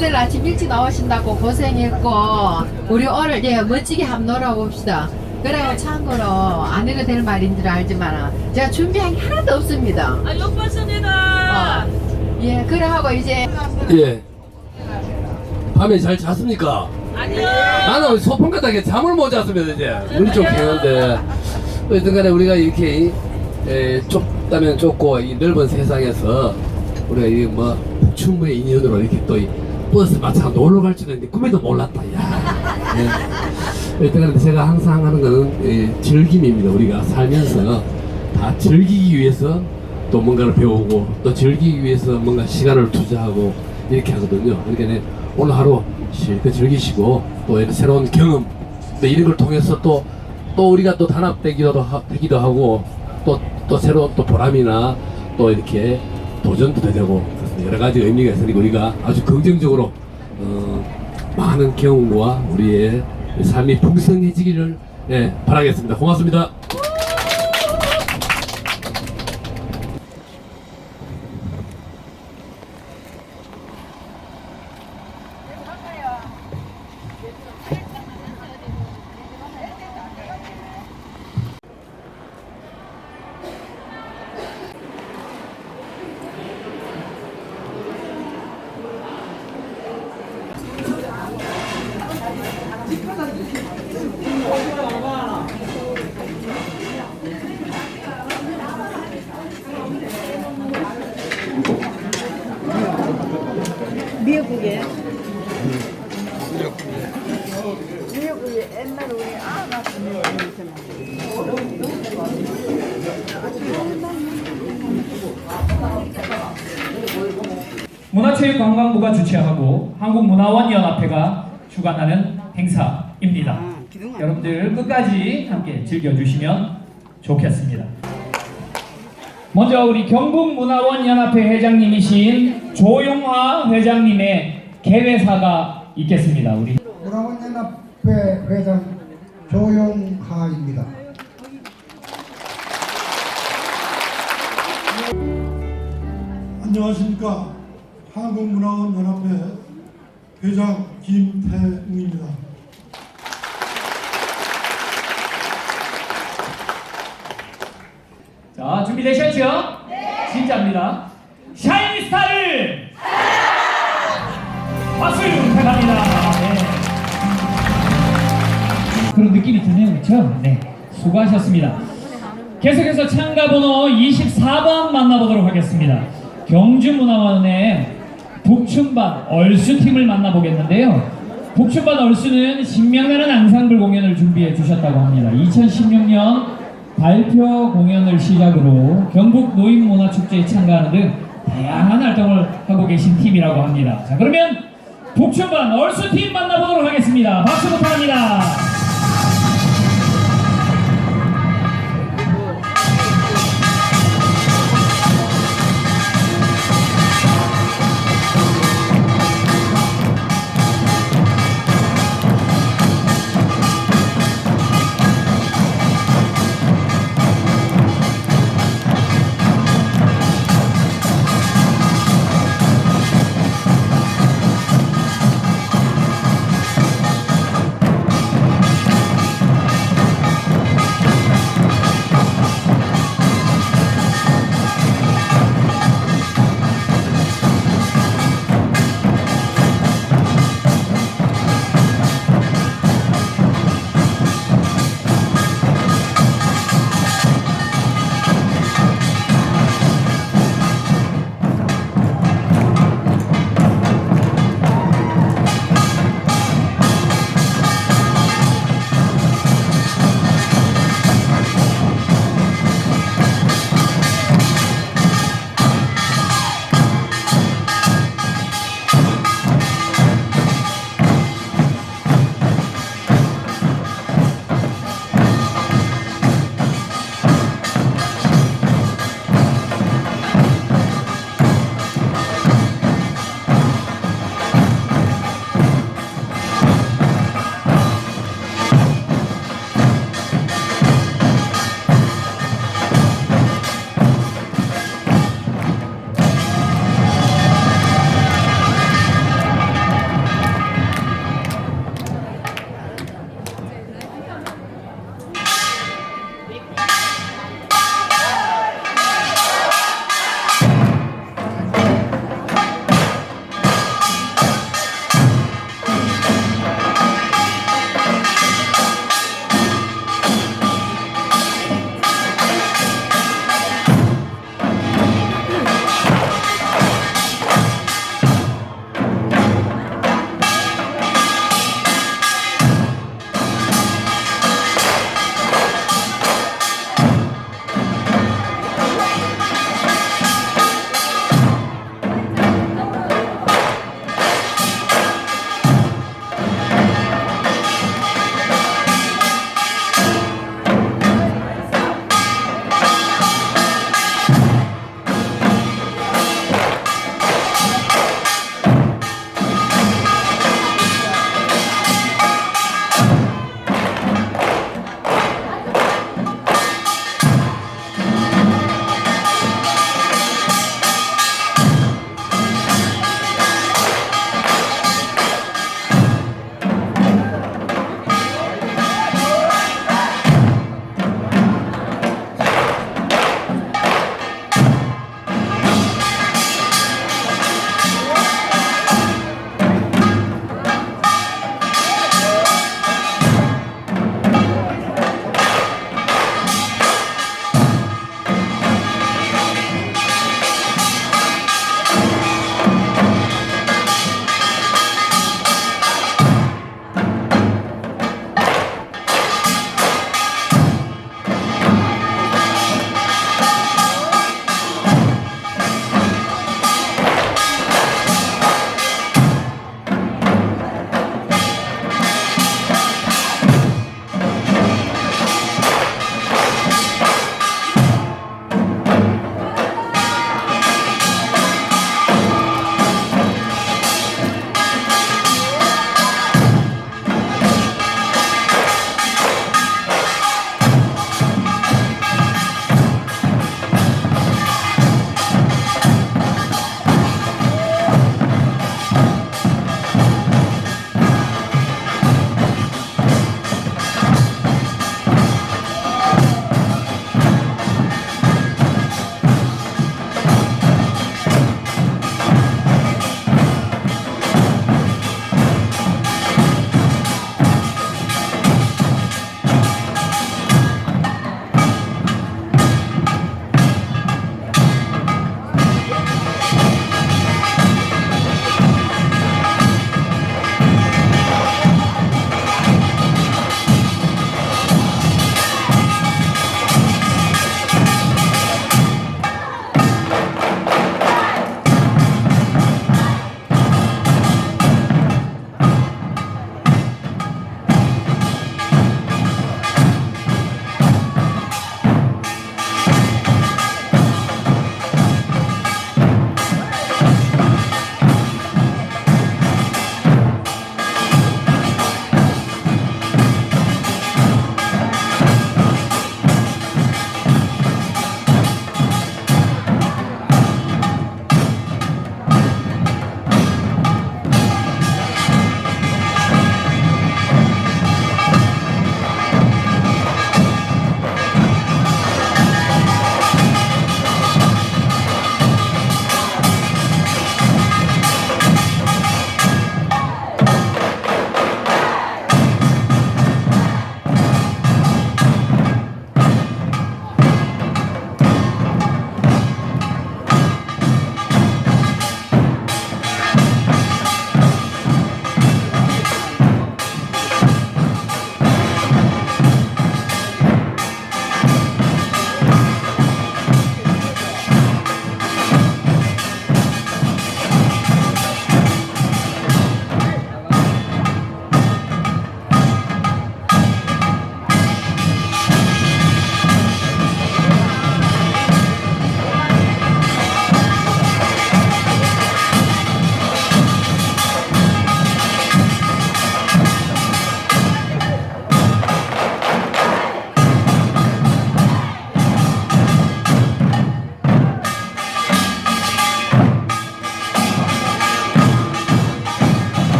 같이 나오신다고 고생했고 우리 오늘 예 멋지게 한번 놀아봅시다. 그래요 참고로 안 해도 될 말인 줄 알지만 제가 준비한 게 하나도 없습니다. 아, 욕받습니다. 어, 예 그래 하고 이제 예. 밤에 잘 잤습니까? 아니요. 나는 소풍 갔다가 잠을 못 잤습니다, 이제. 눈이 좀 개는데. 어쨌든 간에 우리가 이렇게, 에, 좁다면 좁고, 이 넓은 세상에서, 우리가 이 뭐, 북충무의 인연으로 이렇게 또, 이 버스 마차 놀러 갈 줄은 이제 꿈에도 몰랐다, 야. 예. 어쨌든 간에 제가 항상 하는 거는, 예, 즐김입니다. 우리가 살면서 다 즐기기 위해서 또 뭔가를 배우고, 또 즐기기 위해서 뭔가 시간을 투자하고, 이렇게 하거든요. 그러니까 오늘 하루 실컷 즐기시고 또 이런 새로운 경험 또 이런 걸 통해서 또 또 우리가 또 단합되기도 하, 되기도 하고 또 또 새로운 또 보람이나 또 이렇게 도전도 되고 여러 가지 의미가 있으니까 우리가 아주 긍정적으로 어, 많은 경험과 우리의 삶이 풍성해지기를 예, 바라겠습니다. 고맙습니다. 미역국에 미역국에 옛날 우리 아 같은 미역국이 문화체육관광부가 주최하고 한국문화원연합회가 주관하는 행사입니다. 아. 여러분들 끝까지 함께 즐겨주시면 좋겠습니다. 먼저 우리 경북문화원연합회 회장님이신 조용화 회장님의 개회사가 있겠습니다. 우리 문화원연합회 회장 조용하입니다. 안녕하십니까 한국문화원연합회 회장 김태웅입니다. 자 준비되셨죠? 네. 진짜입니다. 샤이니 스타를 박수 부탁합니다. 네. 그런 느낌이 드네요, 그렇죠? 네, 수고하셨습니다. 계속해서 참가 번호 24번 만나보도록 하겠습니다. 경주문화원의 북춘반 얼수팀을 만나보겠는데요. 북춘반 얼수는 신명나는 앙상블 공연을 준비해 주셨다고 합니다. 2016년 발표 공연을 시작으로 경북 노인문화축제에 참가하는 등 다양한 활동을 하고 계신 팀이라고 합니다. 자, 그러면 북춘반 얼수팀 만나보도록 하겠습니다. 박수 부탁합니다.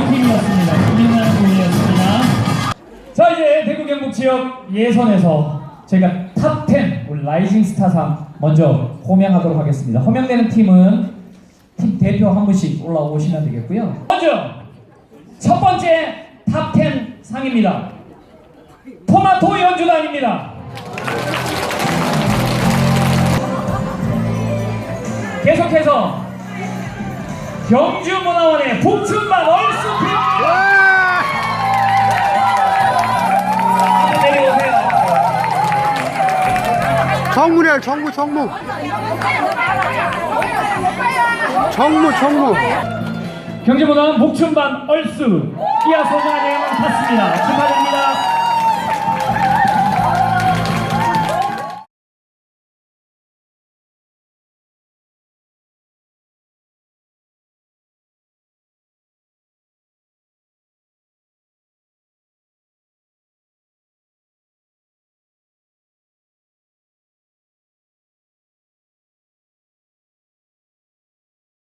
팀이었습니다. 훌륭한 공이었습니다. 자 이제 대구 경북 지역 예선에서 제가 탑10 우리 라이징 스타상 먼저 호명하도록 하겠습니다. 호명되는 팀은 팀 대표 한 분씩 올라오시면 되겠고요. 먼저 첫 번째 탑10 상입니다. 토마토 연주단입니다. 계속해서 경주문화원의 북춘반 얼스팀 한번 내려오세요. 정무래 정무 정무 정무 정무 경주문화원 북춘반 얼스 이하 내용은 같습니다. 축하드립니다.